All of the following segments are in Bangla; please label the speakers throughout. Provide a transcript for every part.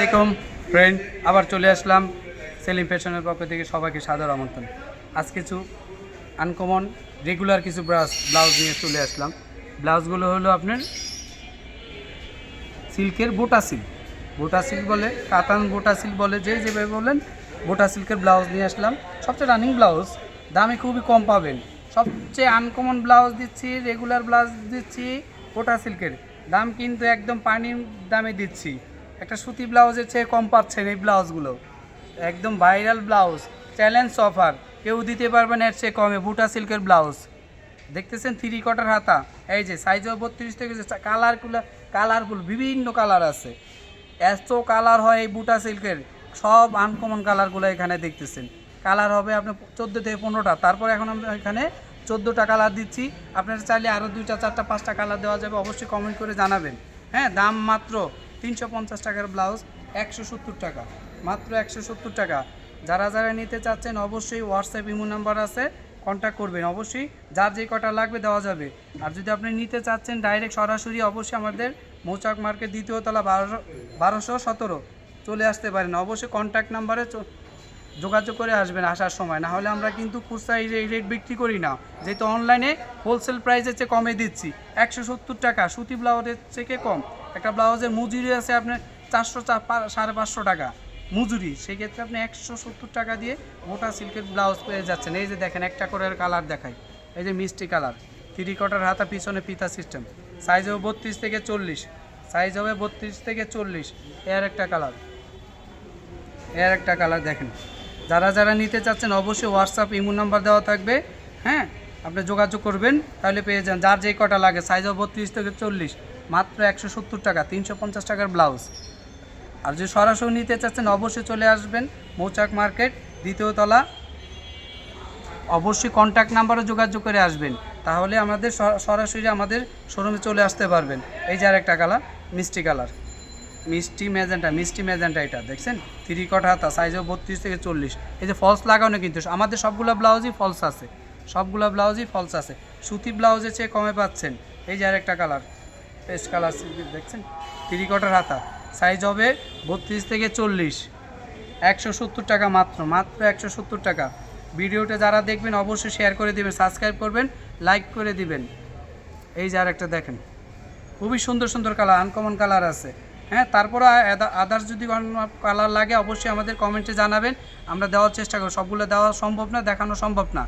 Speaker 1: আলাইকুম ফ্রেন্ড আবার চলে আসলাম সেলিম ফ্যাশনের পক্ষ থেকে সবাইকে সাদর আমন্ত্রণ। আজ কিছু আনকমন রেগুলার কিছু ব্লাউজ ব্লাউজ নিয়ে চলে আসলাম। ব্লাউজগুলো হলো আপনার সিল্কের বোটা সিল্ক। বোটা সিল্ক বলে, কাতান বোটা সিল্ক বলে, যে যেভাবে বলেন, বোটা সিল্কের ব্লাউজ নিয়ে আসলাম। সবচেয়ে রানিং ব্লাউজ দামে খুবই কম পাবেন। সবচেয়ে আনকমন ব্লাউজ দিচ্ছি রেগুলার ব্লাউজ দিচ্ছি বোটা সিল্কের। দাম কিন্তু একদম পানির দামে দিচ্ছি। একটা সুতি ব্লাউজের চেয়ে কম পাচ্ছেন এই ব্লাউজগুলো। একদম ভাইরাল ব্লাউজ চ্যালেঞ্জ অফার কেউ দিতে পারবে না, এর চেয়ে কমে। বুটা সিল্কের ব্লাউজ। দেখতেছেন থ্রি কটার হাতা। এই যে সাইজও বত্রিশ থেকে কালারগুলো কালারফুল বিভিন্ন কালার আছে। এত কালার হয় এই বুটা সিল্কের, সব আনকমন কালারগুলো এখানে দেখতেছেন। কালার হবে আপনার চোদ্দ থেকে পনেরোটা। তারপর এখন আমরা এখানে চোদ্দোটা কালার দিচ্ছি। আপনারা চাইলে আরও দুইটা, চারটা, পাঁচটা কালার দেওয়া যাবে। অবশ্যই কমেন্ট করে জানাবেন। হ্যাঁ দাম মাত্র তিনশো পঞ্চাশ টাকার ব্লাউজ, একশো সত্তর টাকা। মাত্র একশো সত্তর টাকা। যারা যারা নিতে চাচ্ছেন অবশ্যই হোয়াটসঅ্যাপ ইমো নাম্বার আছে কন্ট্যাক্ট করবেন। অবশ্যই যার যে কটা লাগবে দেওয়া যাবে। আর যদি আপনি নিতে চাচ্ছেন ডাইরেক্ট সরাসরি, অবশ্যই আমাদের মৌচাক মার্কেট দ্বিতীয় তলা বারোশো বারোশো সতেরো। চলে আসতে পারেন। অবশ্যই কন্ট্যাক্ট নাম্বারে যোগাযোগ করে আসবেন আসার সময়। না হলে আমরা কিন্তু খুচরা রেট বিক্রি করি না। যেহেতু অনলাইনে হোলসেল প্রাইসের চেয়ে কমে দিচ্ছি। একশো সত্তর টাকা। সুতি ব্লাউজের থেকে কম। একটা ব্লাউজের মজুরি আছে আপনার চারশো সাড়ে পাঁচশো টাকা। মজুরি, সেক্ষেত্রে আপনি একশো সত্তর টাকা দিয়ে মোটা সিল্কের ব্লাউজ পেয়ে যাচ্ছেন। এই যে দেখেন, একটা করে কালার দেখাই। এই যে মিষ্টি কালার থ্রি কটার হাতা, পিছনে পিতা সিস্টেম সাইজ হবে বত্রিশ থেকে চল্লিশ। সাইজ হবে বত্রিশ থেকে চল্লিশ। এর একটা কালারের একটা কালার দেখেন। যারা যারা নিতে চাচ্ছেন, অবশ্যই হোয়াটসঅ্যাপ ইমো নাম্বার দেওয়া থাকবে। হ্যাঁ? আপনি যোগাযোগ করবেন, তাহলে পেয়ে যান। যার যেই কটা লাগে সাইজ বত্রিশ থেকে চল্লিশ, মাত্র একশো সত্তর টাকা, তিনশো পঞ্চাশ টাকার ব্লাউজ আর যদি সরাসরি নিতে চাচ্ছেন, অবশ্যই চলে আসবেন মৌচাক মার্কেট, দ্বিতীয় তলা। অবশ্যই কন্ট্যাক্ট নাম্বারে যোগাযোগ করে আসবেন, তাহলে আমাদের সরাসরি আমাদের শোরুমে চলে আসতে পারবেন। এই যে আরেকটা কালার মিষ্টি কালার মিষ্টি ম্যাজেন্টা মিষ্টি ম্যাজেন্টা এটা, দেখছেন? থ্রি কট হাতা সাইজও বত্রিশ থেকে চল্লিশ। এই যে ফলস লাগানো কিন্তু, আমাদের সবগুলো ব্লাউজই ফলস আছে। সবগুলো ব্লাউজই ফলস আছে। সুতি ব্লাউজের চেয়ে কমে পাচ্ছেন। এই যে আরেকটা কালার পেস্ট কালার দেখছেন থ্রি কটার হাতা। সাইজ হবে বত্রিশ থেকে চল্লিশ। একশো সত্তর টাকা মাত্র মাত্র একশো সত্তর টাকা। ভিডিওটা যারা দেখবেন অবশ্যই শেয়ার করে দিবেন সাবস্ক্রাইব করবেন লাইক করে দিবেন। এই যে আরেকটা দেখেন, খুবই সুন্দর সুন্দর কালার আনকমন কালার আছে। হ্যাঁ তারপরে আদার্স যদি কালার লাগে, অবশ্যই আমাদের কমেন্টে জানাবেন। আমরা দেওয়ার চেষ্টা করব। সবগুলো দেওয়া সম্ভব না, দেখানো সম্ভব না।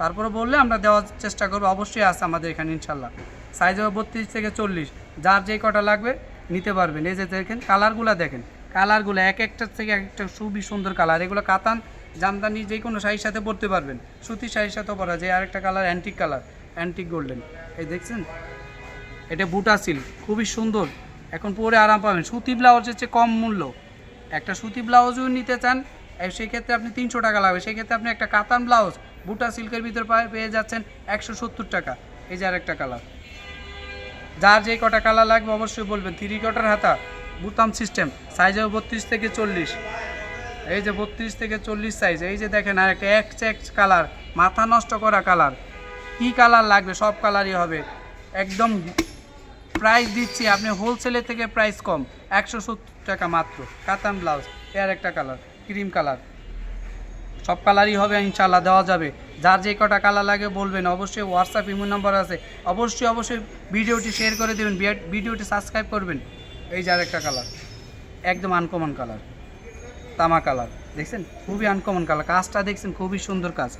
Speaker 1: তারপরে বললে আমরা দেওয়ার চেষ্টা করব। অবশ্যই আছে আমাদের এখানে, ইনশাল্লাহ। সাইজ হবে বত্রিশ থেকে চল্লিশ। যার যেই কটা লাগবে, নিতে পারবেন। এই যে দেখেন, কালারগুলো দেখেন। কালারগুলো এক একটার থেকে এক একটা খুবই সুন্দর কালার। এগুলো কাতান, জামদানি যে কোনো শাড়ির সাথে পরতে পারবেন। সুতির শাড়ির সাথেও পরা যায়। আরেকটা colour antique colour antique golden এই দেখছেন? এটা বুটা সিল্ক খুবই সুন্দর। এখন পরে আরাম পাবেন। সুতি ব্লাউজের চেয়ে কম মূল্য। একটা সুতি ব্লাউজও নিতে চান সেক্ষেত্রে আপনি তিনশো টাকা লাগবে। সেক্ষেত্রে আপনি একটা কাতান ব্লাউজ বুটা সিল্কের ভিতর পায়ে- যাচ্ছেন একশো সত্তর টাকা। এই যে আরেকটা কালার যার যে কটা কালার লাগবে অবশ্যই বলবেন। থ্রি কটার হাতা, বুতাম সিস্টেম সাইজ হবে বত্রিশ থেকে চল্লিশ। এই যে বত্রিশ থেকে চল্লিশ সাইজ এই যে দেখেন আর একটা এক চেক কালার মাথা নষ্ট করা কালার কি কালার লাগবে? সব কালারই হবে। একদম প্রাইস দিচ্ছি, আপনি হোলসেলের থেকে প্রাইস কম। একশো সত্তর টাকা মাত্র। কাতান ব্লাউজ এর একটা কালার ক্রিম কালার সব কালারই হবে ইনশাল্লাহ দেওয়া যাবে। যার যে কটা কালার লাগে বলবেন, অবশ্যই হোয়াটসঅ্যাপ ইমো নাম্বার আছে। অবশ্যই অবশ্যই ভিডিওটি শেয়ার করে দেবেন ভিডিওটি সাবস্ক্রাইব করবেন। এই যে আরেকটা কালার, একদম আনকমন কালার, তামা কালার। দেখছেন? খুবই আনকমন কালার। কাজটা দেখছেন? খুবই সুন্দর কাজ।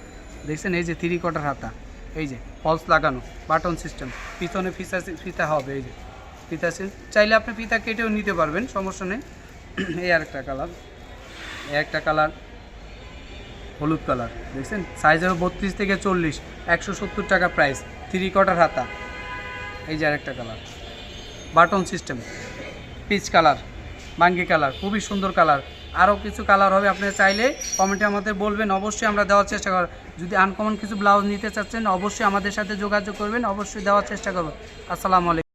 Speaker 1: দেখছেন? এই যে থ্রি কোয়ার্টার হাতা। এই যে ফলস লাগানো বাটন সিস্টেম পিছনে ফিতা ফিতা হবে, এই যে। ফিতা চাইলে আপনি ফিতা কেটেও নিতে পারবেন, সমস্যা নেই। এই আরেকটা কালার, এই একটা কালার। হলুদ কালার। দেখছেন? সাইজ হবে বত্রিশ থেকে চল্লিশ, একশো সত্তর টাকা প্রাইস থ্রি কোয়ার্টার হাতা। এই যে আরেকটা colour. Button system peach colour বাঙ্গি কালার খুবই সুন্দর কালার আরও কিছু কালার হবে, আপনি চাইলে কমেন্টে আমাদের বলবেন। অবশ্যই আমরা দেওয়ার চেষ্টা করব। যদি আনকমন কিছু ব্লাউজ নিতে চাচ্ছেন, অবশ্যই আমাদের সাথে যোগাযোগ করবেন। অবশ্যই দেওয়ার চেষ্টা করব। আসসালামু আলাইকুম।